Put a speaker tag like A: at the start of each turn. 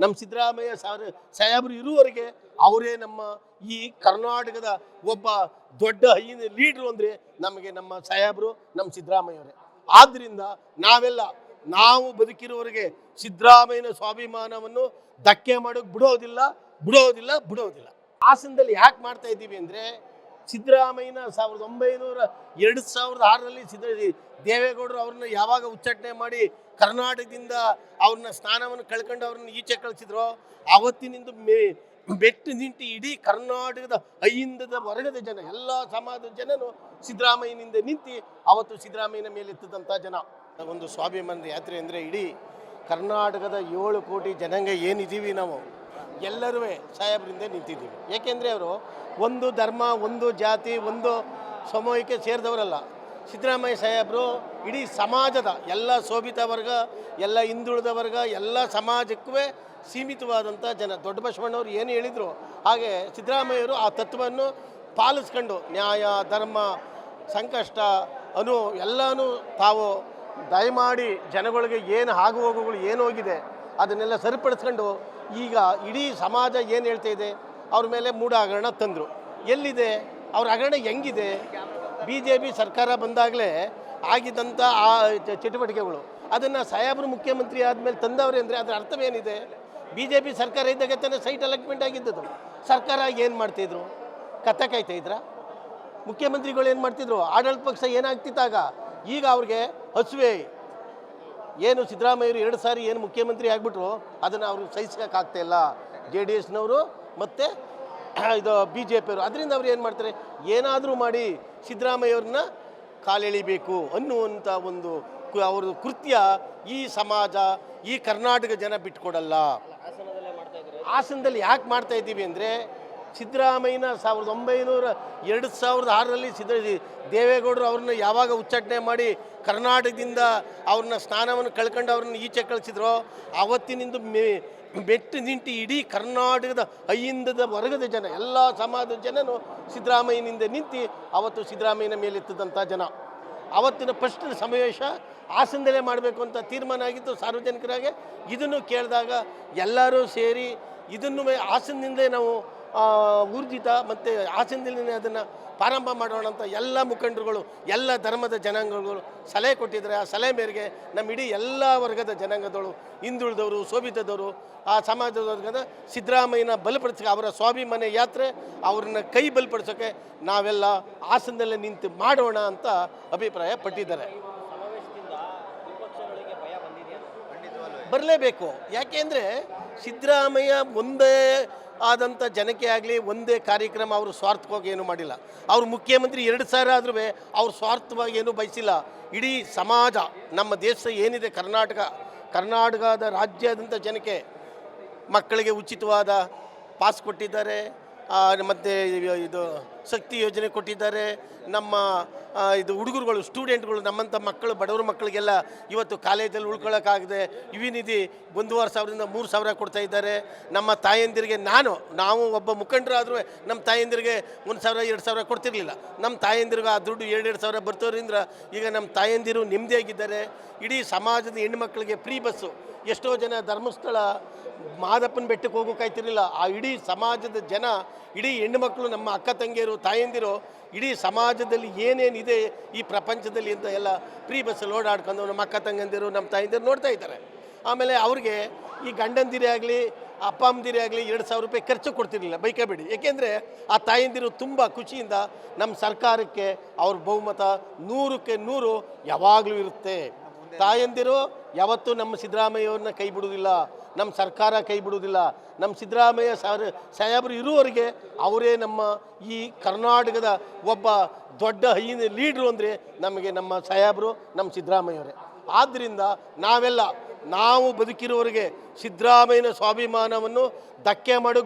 A: ನಮ್ಮ ಸಿದ್ದರಾಮಯ್ಯ ಸಾರ್ ಸಾಹೇಬರು ಇರುವವರೆಗೆ ಅವರೇ ನಮ್ಮ ಈ ಕರ್ನಾಟಕದ ಒಬ್ಬ ದೊಡ್ಡ ಹೈನ ಲೀಡ್ರು ಅಂದರೆ ನಮಗೆ ನಮ್ಮ ಸಾಹೇಬರು, ನಮ್ಮ ಸಿದ್ದರಾಮಯ್ಯವರೇ. ಆದ್ದರಿಂದ ನಾವೆಲ್ಲ, ನಾವು ಬದುಕಿರುವವರಿಗೆ ಸಿದ್ದರಾಮಯ್ಯನ ಸ್ವಾಭಿಮಾನವನ್ನು ಧಕ್ಕೆ ಮಾಡೋಕೆ ಬಿಡೋದಿಲ್ಲ ಬಿಡೋದಿಲ್ಲ ಬಿಡೋದಿಲ್ಲ. ಹಾಸನದಲ್ಲಿ ಯಾಕೆ ಮಾಡ್ತಾ ಇದ್ದೀವಿ ಅಂದರೆ ಸಿದ್ದರಾಮಯ್ಯನ ಸಾವಿರದ ಒಂಬೈನೂರ ಎರಡು ಸಾವಿರದ ಆರರಲ್ಲಿ ಸಿದ್ದ ದೇವೇಗೌಡರು ಅವ್ರನ್ನ ಯಾವಾಗ ಉಚ್ಚಾಟನೆ ಮಾಡಿ ಕರ್ನಾಟಕದಿಂದ ಅವ್ರನ್ನ ಸ್ಥಾನವನ್ನು ಕಳ್ಕೊಂಡು ಅವ್ರನ್ನ ಈಚೆ ಕಳಿಸಿದ್ರು ಅವತ್ತಿನಿಂದ ಮೇ, ಬೆಟ್ಟು ನಿಂತು ಇಡೀ ಕರ್ನಾಟಕದ ಐಂದದ ವರ್ಗದ ಜನ, ಎಲ್ಲ ಸಮಾಜದ ಜನನು ಸಿದ್ದರಾಮಯ್ಯನಿಂದ ನಿಂತು ಅವತ್ತು ಸಿದ್ದರಾಮಯ್ಯನ ಮೇಲೆ ಎತ್ತಿದಂಥ ಜನ. ಒಂದು ಸ್ವಾಭಿಮಾನದ ಯಾತ್ರೆ ಅಂದರೆ ಇಡೀ ಕರ್ನಾಟಕದ ಏಳು ಕೋಟಿ ಜನಾಂಗ ಏನಿದ್ದೀವಿ ನಾವು? ಎಲ್ಲರೂ ಸಾಹೇಬರಿಂದ ನಿಂತಿದ್ದೀವಿ. ಏಕೆಂದರೆ ಅವರು ಒಂದು ಧರ್ಮ, ಒಂದು ಜಾತಿ, ಒಂದು ಸಮೂಹಕ್ಕೆ ಸೇರಿದವರಲ್ಲ. ಸಿದ್ದರಾಮಯ್ಯ ಸಾಹೇಬರು ಇಡೀ ಸಮಾಜದ ಎಲ್ಲ ಶೋಭಿತ ವರ್ಗ, ಎಲ್ಲ ಹಿಂದುಳಿದ ವರ್ಗ, ಎಲ್ಲ ಸಮಾಜಕ್ಕೂ ಸೀಮಿತವಾದಂಥ ಜನ. ದೊಡ್ಡ ಬಸವಣ್ಣವ್ರು ಏನು ಹೇಳಿದರು? ಹಾಗೆ ಸಿದ್ದರಾಮಯ್ಯವರು ಆ ತತ್ವವನ್ನು ಪಾಲಿಸ್ಕೊಂಡು ನ್ಯಾಯ, ಧರ್ಮ, ಸಂಕಷ್ಟ ಅನು ಎಲ್ಲನೂ ತಾವು ದಯಮಾಡಿ ಜನಗಳಿಗೆ ಏನು ಆಗು ಹೋಗುಗಳು ಏನು ಹೋಗಿದೆ ಅದನ್ನೆಲ್ಲ ಸರಿಪಡಿಸ್ಕೊಂಡು ಈಗ ಇಡೀ ಸಮಾಜ ಏನು ಹೇಳ್ತಾ ಇದೆ? ಅವ್ರ ಮೇಲೆ ಮೂಢ ಹಗರಣ ತಂದರು. ಎಲ್ಲಿದೆ? ಅವ್ರ ಹಗರಣ ಹೆಂಗಿದೆ? ಬಿ ಜೆ ಪಿ ಸರ್ಕಾರ ಬಂದಾಗಲೇ ಆಗಿದ್ದಂಥ ಆ ಚಟುವಟಿಕೆಗಳು. ಅದನ್ನು ಸಾಹೇಬರು ಮುಖ್ಯಮಂತ್ರಿ ಆದಮೇಲೆ ತಂದವ್ರೆ ಅಂದರೆ ಅದರ ಅರ್ಥವೇನಿದೆ? ಬಿ ಜೆ ಪಿ ಸರ್ಕಾರ ಇದ್ದಾಗ ತಾನೇ ಸೈಟ್ ಅಲಾಟ್ಮೆಂಟ್ ಆಗಿದ್ದದು. ಸರ್ಕಾರ ಏನು ಮಾಡ್ತಿದ್ರು? ಕತ್ತ ಕಾಯ್ತಾ ಮುಖ್ಯಮಂತ್ರಿಗಳು ಏನು ಮಾಡ್ತಿದ್ರು? ಆಡಳಿತ ಪಕ್ಷ ಏನಾಗ್ತಿತ್ತಾಗ ಈಗ ಅವ್ರಿಗೆ ಹಸುವೆ ಏನು ಸಿದ್ದರಾಮಯ್ಯರು ಎರಡು ಸಾರಿ ಏನು ಮುಖ್ಯಮಂತ್ರಿ ಆಗಿಬಿಟ್ರು ಅದನ್ನು ಅವರು ಸಹಿಸ್ಕೊಕ್ಕಾಗ್ತಾ ಇಲ್ಲ. ಜೆ ಡಿ ಎಸ್ನವರು ಮತ್ತು ಇದು ಬಿ ಜೆ ಪಿಯವರು. ಅದರಿಂದ ಅವ್ರು ಏನು ಮಾಡ್ತಾರೆ? ಏನಾದರೂ ಮಾಡಿ ಸಿದ್ದರಾಮಯ್ಯವ್ರನ್ನ ಕಾಲೆಳಿಬೇಕು ಅನ್ನುವಂಥ ಒಂದು ಅವ್ರದ್ದು ಕೃತ್ಯ ಈ ಸಮಾಜ ಈ ಕರ್ನಾಟಕ ಜನ ಬಿಟ್ಕೊಡಲ್ಲ. ಹಾಸನದಲ್ಲಿ ಯಾಕೆ ಮಾಡ್ತಾ ಇದ್ದೀವಿ ಅಂದರೆ ಸಿದ್ದರಾಮಯ್ಯನ ಸಾವಿರದ ಒಂಬೈನೂರ ಎರಡು ಸಾವಿರದ ಆರರಲ್ಲಿ ಸಿದ್ದ ದೇವೇಗೌಡರು ಅವ್ರನ್ನ ಯಾವಾಗ ಉಚ್ಚಾಟನೆ ಮಾಡಿ ಕರ್ನಾಟಕದಿಂದ ಅವ್ರನ್ನ ಸ್ನಾನವನ್ನು ಕಳ್ಕೊಂಡು ಅವ್ರನ್ನ ಈಚೆ ಕಳಿಸಿದ್ರು, ಅವತ್ತಿನಿಂದ ಮೇ ಬೆಟ್ಟು ನಿಂತು ಇಡೀ ಕರ್ನಾಟಕದ ಅಯ್ಯಿಂದದ ವರ್ಗದ ಜನ, ಎಲ್ಲ ಸಮಾಜದ ಜನನು ಸಿದ್ದರಾಮಯ್ಯನಿಂದ ನಿಂತು ಅವತ್ತು ಸಿದ್ದರಾಮಯ್ಯನ ಮೇಲೆ ಎತ್ತಿದಂಥ ಜನ. ಅವತ್ತಿನ ಫಸ್ಟ್ ಸಮಾವೇಶ ಹಾಸನದಲ್ಲೇ ಮಾಡಬೇಕು ಅಂತ ತೀರ್ಮಾನ ಆಗಿತ್ತು ಸಾರ್ವಜನಿಕರಾಗೆ. ಇದನ್ನು ಕೇಳಿದಾಗ ಎಲ್ಲರೂ ಸೇರಿ ಇದನ್ನು ಹಾಸನದಿಂದಲೇ ನಾವು ಊರ್ಜಿತ ಮತ್ತು ಹಾಸನದಲ್ಲೇ ಅದನ್ನು ಪ್ರಾರಂಭ ಮಾಡೋಣ ಅಂತ ಎಲ್ಲ ಮುಖಂಡರುಗಳು ಎಲ್ಲ ಧರ್ಮದ ಜನಾಂಗಗಳು ಸಲಹೆ ಕೊಟ್ಟಿದ್ದಾರೆ. ಆ ಸಲಹೆ ಮೇರೆಗೆ ನಮ್ಮ ಇಡೀ ಎಲ್ಲ ವರ್ಗದ ಜನಾಂಗದವರು ಹಿಂದುಳಿದವರು ಶೋಭಿತದವರು ಆ ಸಮಾಜದ ವರ್ಗದ ಸಿದ್ದರಾಮಯ್ಯನ ಬಲಪಡಿಸೋಕೆ ಅವರ ಸ್ವಾಭಿಮಾನಿ ಯಾತ್ರೆ ಅವ್ರನ್ನ ಕೈ ಬಲಪಡಿಸೋಕೆ ನಾವೆಲ್ಲ ಹಾಸನದಲ್ಲೇ ನಿಂತು ಮಾಡೋಣ ಅಂತ ಅಭಿಪ್ರಾಯ ಪಟ್ಟಿದ್ದಾರೆ. ಬರಲೇಬೇಕು. ಯಾಕೆಂದರೆ ಸಿದ್ದರಾಮಯ್ಯ ಒಂದೇ ಆದಂಥ ಜನಕ್ಕೆ ಆಗಲಿ ಒಂದೇ ಕಾರ್ಯಕ್ರಮ ಅವರು ಸ್ವಾರ್ಥವಾಗಿ ಏನು ಮಾಡಿಲ್ಲ. ಅವರು ಮುಖ್ಯಮಂತ್ರಿ ಎರಡು ಸಾವಿರ ಆದ್ರೂ ಅವ್ರು ಸ್ವಾರ್ಥವಾಗಿ ಏನೂ ಬಯಸಿಲ್ಲ. ಇಡೀ ಸಮಾಜ, ನಮ್ಮ ದೇಶ ಏನಿದೆ ಕರ್ನಾಟಕ, ಕರ್ನಾಟಕದ ರಾಜ್ಯದಂಥ ಜನಕ್ಕೆ ಮಕ್ಕಳಿಗೆ ಉಚಿತವಾದ ಪಾಸ್ ಕೊಟ್ಟಿದ್ದಾರೆ. ಮತ್ತು ಇದು ಶಕ್ತಿ ಯೋಜನೆ ಕೊಟ್ಟಿದ್ದಾರೆ. ನಮ್ಮ ಇದು ಹುಡುಗರುಗಳು ಸ್ಟೂಡೆಂಟ್ಗಳು ನಮ್ಮಂಥ ಮಕ್ಕಳು, ಬಡವರ ಮಕ್ಕಳಿಗೆಲ್ಲ ಇವತ್ತು ಕಾಲೇಜಲ್ಲಿ ಉಳ್ಕೊಳ್ಳೋಕ್ಕಾಗದೆ ಯುವಿ ನಿಧಿ ಒಂದೂವರೆ ಸಾವಿರದಿಂದ ಮೂರು ಸಾವಿರ ಕೊಡ್ತಾ ಇದ್ದಾರೆ. ನಮ್ಮ ತಾಯಂದಿರಿಗೆ ನಾನು, ನಾವು ಒಬ್ಬ ಮುಖಂಡರಾದರೂ ನಮ್ಮ ತಾಯಂದಿರಿಗೆ ಒಂದು ಸಾವಿರ, ಎರಡು ಸಾವಿರ ಕೊಡ್ತಿರ್ಲಿಲ್ಲ. ನಮ್ಮ ತಾಯಂದಿರಿಗೆ ಆ ದುಡ್ಡು ಎರಡೆರಡು ಸಾವಿರ ಬರ್ತೋದ್ರಿಂದ ಈಗ ನಮ್ಮ ತಾಯಂದಿರು ನೆಮ್ಮದಿಯಾಗಿದ್ದಾರೆ ಇಡೀ ಸಮಾಜದ ಹೆಣ್ಮಕ್ಳಿಗೆ ಫ್ರೀ ಬಸ್ಸು ಎಷ್ಟೋ ಜನ ಧರ್ಮಸ್ಥಳ ಮಾದಪ್ಪನ ಬೆಟ್ಟಕ್ಕೆ ಹೋಗೋಕ್ಕಾಯ್ತಿರಲಿಲ್ಲ ಆ ಇಡೀ ಸಮಾಜದ ಜನ, ಇಡೀ ಹೆಣ್ಣುಮಕ್ಕಳು ನಮ್ಮ ಅಕ್ಕ ತಂಗಿಯರು, ತಾಯಂದಿರು, ಇಡೀ ಸಮಾಜದಲ್ಲಿ ಏನೇನಿದೆ ಈ ಪ್ರಪಂಚದಲ್ಲಿ ಅಂತ ಎಲ್ಲ ಫ್ರೀ ಬಸ್ಸಲ್ಲಿ ಓಡಾಡ್ಕೊಂಡು ನಮ್ಮ ಅಕ್ಕ ತಂಗಂದಿರು ನಮ್ಮ ತಾಯಂದಿರು ನೋಡ್ತಾ ಇದ್ದಾರೆ. ಆಮೇಲೆ ಅವ್ರಿಗೆ ಈ ಗಂಡಂದಿರೇ ಆಗಲಿ, ಅಪ್ಪ ಅಮ್ಮದಿರೇ ಆಗಲಿ ಎರಡು ಸಾವಿರ ರೂಪಾಯಿ ಖರ್ಚು ಕೊಡ್ತಿರ್ಲಿಲ್ಲ ಬೈಕಬೇಡಿ ಏಕೆಂದರೆ ಆ ತಾಯಂದಿರು ತುಂಬ ಖುಷಿಯಿಂದ ನಮ್ಮ ಸರ್ಕಾರಕ್ಕೆ ಅವ್ರ ಬಹುಮತ ನೂರಕ್ಕೆ ನೂರು ಯಾವಾಗಲೂ ಇರುತ್ತೆ. ತಾಯಂದಿರು ಯಾವತ್ತೂ ನಮ್ಮ ಸಿದ್ದರಾಮಯ್ಯವ್ರನ್ನ ಕೈ ಬಿಡುವುದಿಲ್ಲ. ನಮ್ಮ ಸರ್ಕಾರ ಕೈ ಬಿಡುವುದಿಲ್ಲ. ನಮ್ಮ ಸಿದ್ದರಾಮಯ್ಯ ಸಾರ್ ಸಾಹೇಬರು ಇರುವವರಿಗೆ ಅವರೇ ನಮ್ಮ ಈ ಕರ್ನಾಟಕದ ಒಬ್ಬ ದೊಡ್ಡ ಹೈನ ಲೀಡ್ರು ಅಂದರೆ ನಮಗೆ ನಮ್ಮ ಸಾಹೇಬರು, ನಮ್ಮ ಸಿದ್ದರಾಮಯ್ಯವರೇ. ಆದ್ದರಿಂದ ನಾವೆಲ್ಲ, ನಾವು ಬದುಕಿರುವವರಿಗೆ ಸಿದ್ದರಾಮಯ್ಯನ ಸ್ವಾಭಿಮಾನವನ್ನು ಧಕ್ಕೆ ಮಾಡೋಕ್ಕೆ